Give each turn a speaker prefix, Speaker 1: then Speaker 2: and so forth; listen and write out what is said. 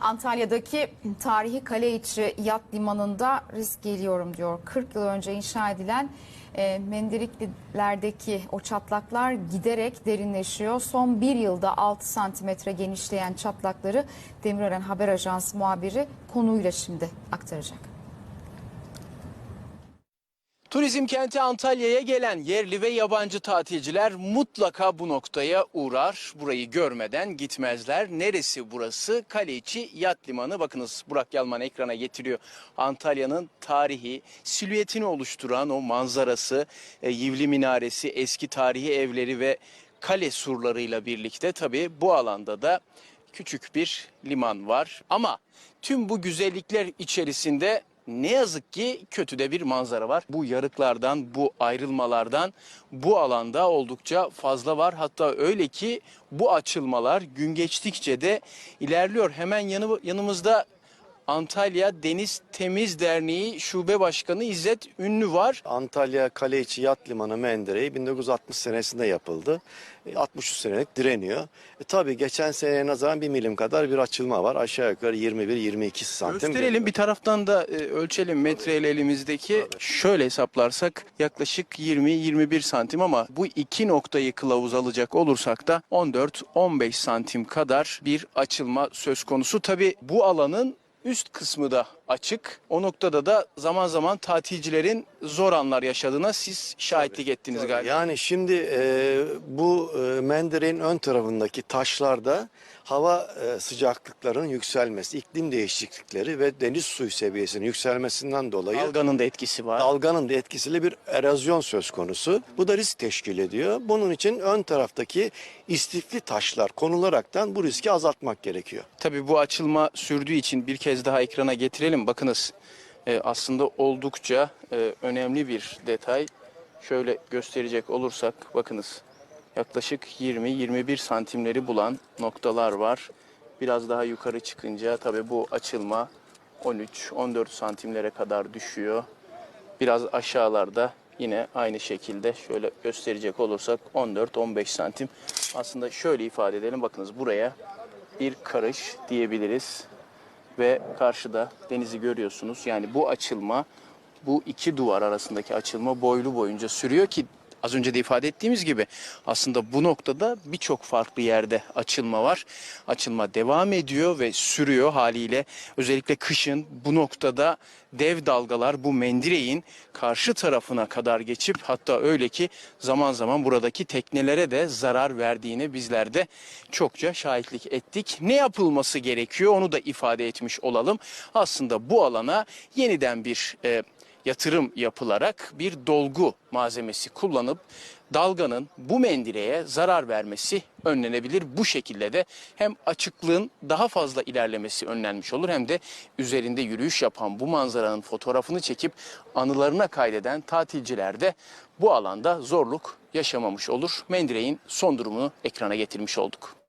Speaker 1: Antalya'daki tarihi kale içi yat limanında risk geliyorum diyor. 40 yıl önce inşa edilen e, Mendiriklilerdeki o çatlaklar giderek derinleşiyor. Son bir yılda 6 santimetre genişleyen çatlakları Demirören Haber Ajansı muhabiri konuyla şimdi aktaracak.
Speaker 2: Turizm kenti Antalya'ya gelen yerli ve yabancı tatilciler mutlaka bu noktaya uğrar. Burayı görmeden gitmezler. Neresi burası? Kaleiçi Yat Limanı. Bakınız Burak Yalman ekrana getiriyor. Antalya'nın tarihi, silüetini oluşturan o manzarası, e, Yivli Minaresi, eski tarihi evleri ve kale surlarıyla birlikte tabii bu alanda da küçük bir liman var. Ama tüm bu güzellikler içerisinde ne yazık ki kötü de bir manzara var. Bu yarıklardan, bu ayrılmalardan bu alanda oldukça fazla var. Hatta öyle ki bu açılmalar gün geçtikçe de ilerliyor. Hemen yanı, yanımızda Antalya Deniz Temiz Derneği Şube Başkanı İzzet Ünlü var.
Speaker 3: Antalya Kaleiçi Yat Limanı Mendere'yi 1960 senesinde yapıldı. E, 63 senelik direniyor. E, tabii geçen seneye nazaran bir milim kadar bir açılma var. Aşağı yukarı 21-22 santim.
Speaker 2: Gösterelim bir taraftan da e, ölçelim metreyle elimizdeki. Şöyle hesaplarsak yaklaşık 20-21 santim ama bu iki noktayı kılavuz alacak olursak da 14-15 santim kadar bir açılma söz konusu. Tabii bu alanın üst kısmı da açık. O noktada da zaman zaman tatilcilerin zor anlar yaşadığına siz şahitlik ettiniz galiba.
Speaker 3: Yani şimdi e, bu e, Mendere'nin ön tarafındaki taşlarda hava e, sıcaklıklarının yükselmesi, iklim değişiklikleri ve deniz suyu seviyesinin yükselmesinden dolayı
Speaker 2: Dalganın da etkisi var.
Speaker 3: dalganın da etkisiyle bir erozyon söz konusu. Bu da risk teşkil ediyor. Bunun için ön taraftaki istifli taşlar konularaktan bu riski azaltmak gerekiyor.
Speaker 2: Tabii bu açılma sürdüğü için bir kez daha ekrana getirelim. Bakınız e, aslında oldukça e, önemli bir detay. Şöyle gösterecek olursak bakınız yaklaşık 20-21 santimleri bulan noktalar var. Biraz daha yukarı çıkınca tabii bu açılma 13-14 santimlere kadar düşüyor. Biraz aşağılarda yine aynı şekilde şöyle gösterecek olursak 14-15 santim. Aslında şöyle ifade edelim bakınız buraya bir karış diyebiliriz ve karşıda denizi görüyorsunuz. Yani bu açılma bu iki duvar arasındaki açılma boylu boyunca sürüyor ki az önce de ifade ettiğimiz gibi aslında bu noktada birçok farklı yerde açılma var. Açılma devam ediyor ve sürüyor haliyle. Özellikle kışın bu noktada dev dalgalar bu mendireğin karşı tarafına kadar geçip hatta öyle ki zaman zaman buradaki teknelere de zarar verdiğini bizler de çokça şahitlik ettik. Ne yapılması gerekiyor onu da ifade etmiş olalım. Aslında bu alana yeniden bir e, yatırım yapılarak bir dolgu malzemesi kullanıp dalganın bu mendireye zarar vermesi önlenebilir. Bu şekilde de hem açıklığın daha fazla ilerlemesi önlenmiş olur hem de üzerinde yürüyüş yapan bu manzaranın fotoğrafını çekip anılarına kaydeden tatilciler de bu alanda zorluk yaşamamış olur. Mendireğin son durumunu ekrana getirmiş olduk.